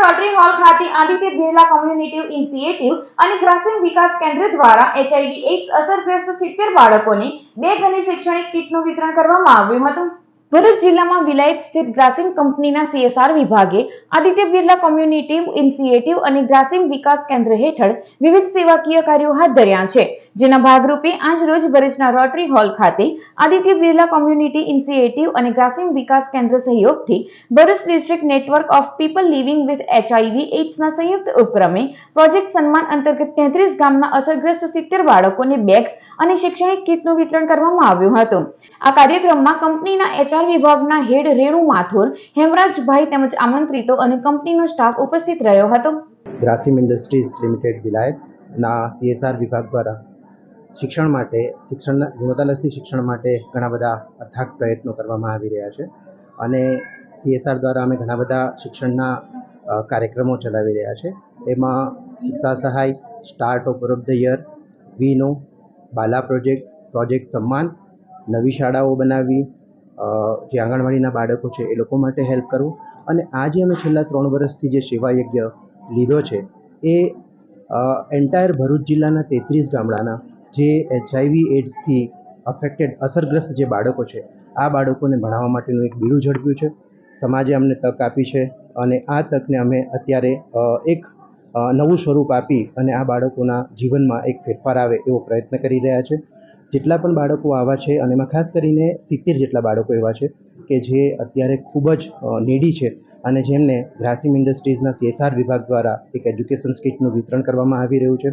Rotary hall ખાતે Aditya Birla community initiative અને ગ્રાસિંગ વિકાસ કેન્દ્ર દ્વારા એચઆઈવી એઇડ્સ અસરગ્રસ્ત સિત્તેર બાળકોને બેગ અને શૈક્ષણિક કીટનું વિતરણ કરવામાં આવ્યું હતું. ભરૂચ જિલ્લામાં વિલાયત સ્થિત ગ્રાસિંગ કંપનીના સીએસઆર વિભાગે આદિત્ય બિરલા કોમ્યુનિટી ઇનિશિયેટિવ અને ગ્રાસિંગ વિકાસ કેન્દ્ર હેઠળ વિવિધ સેવાકીય કાર્યો હાથ ધર્યા છે. જેના ભાગરૂપે આજ રોજ ભરૂચના રોટરી હોલ ખાતે આદિત્ય બિરલા કોમ્યુનિટી ઇનિશિયેટિવ અને ગ્રાસિમ વિકાસ કેન્દ્ર સહયોગથી Bharuch district network of people living with HIV એઇડ્સના સંયુક્ત ઉપક્રમે પ્રોજેક્ટ સન્માન અંતર્ગત તેત્રીસ ગામના અસરગ્રસ્ત સિત્તેર બાળકોને બેગ અને શૈક્ષણિક કીટનું વિતરણ કરવામાં આવ્યું હતું. આ કાર્યક્રમમાં કંપનીના એચઆર વિભાગના હેડ રેણુ માથુર, હેમરાજભાઈ તેમજ આમંત્રિતો અને કંપનીનો સ્ટાફ ઉપસ્થિત રહ્યો હતો. ગ્રાસિમ ઇન્ડસ્ટ્રીઝ લિમિટેડ વિલાયતના સીએસઆર વિભાગ દ્વારા શિક્ષણ માટે શિક્ષણના ગુણવત્તાલક્ષી શિક્ષણ માટે ઘણા બધા અથાગ પ્રયત્નો કરવામાં આવી રહ્યા છે. અને સીએસઆર દ્વારા અમે ઘણા બધા શિક્ષણના કાર્યક્રમો ચલાવી રહ્યા છે. એમાં શિક્ષા સહાય start of of the year વીનો બાલા પ્રોજેક્ટ પ્રોજેક્ટ સન્માન નવી શાળાઓ બનાવવી જે આંગણવાડીના બાળકો છે એ લોકો માટે હેલ્પ કરવું. અને આ જે અમે છેલ્લા ત્રણ વર્ષથી જે સેવાયજ્ઞ લીધો છે, એ એન્ટાયર ભરૂચ જિલ્લાના તેત્રીસ ગામડાના જે એચઆઈવી એડ્સથી અફેક્ટેડ અસરગ્રસ્ત જે બાળકો છે, આ બાળકોને ભણાવવા માટેનું એક બીડું ઝડપ્યું છે. સમાજે અમને તક આપી છે અને આ તકને અમે અત્યારે એક નવું સ્વરૂપ આપી અને આ બાળકોના જીવનમાં એક ફેરફાર આવે એવો પ્રયત્ન કરી રહ્યા છે. જેટલા પણ બાળકો આવા છે અને એમાં ખાસ કરીને સિત્તેર જેટલા બાળકો એવા છે કે જે અત્યારે ખૂબ જ નીડી છે અને જેમને ગ્રાસિમ ઇન્ડસ્ટ્રીઝના સીએસઆર વિભાગ દ્વારા એક એજ્યુકેશન કિટનું વિતરણ કરવામાં આવી રહ્યું છે.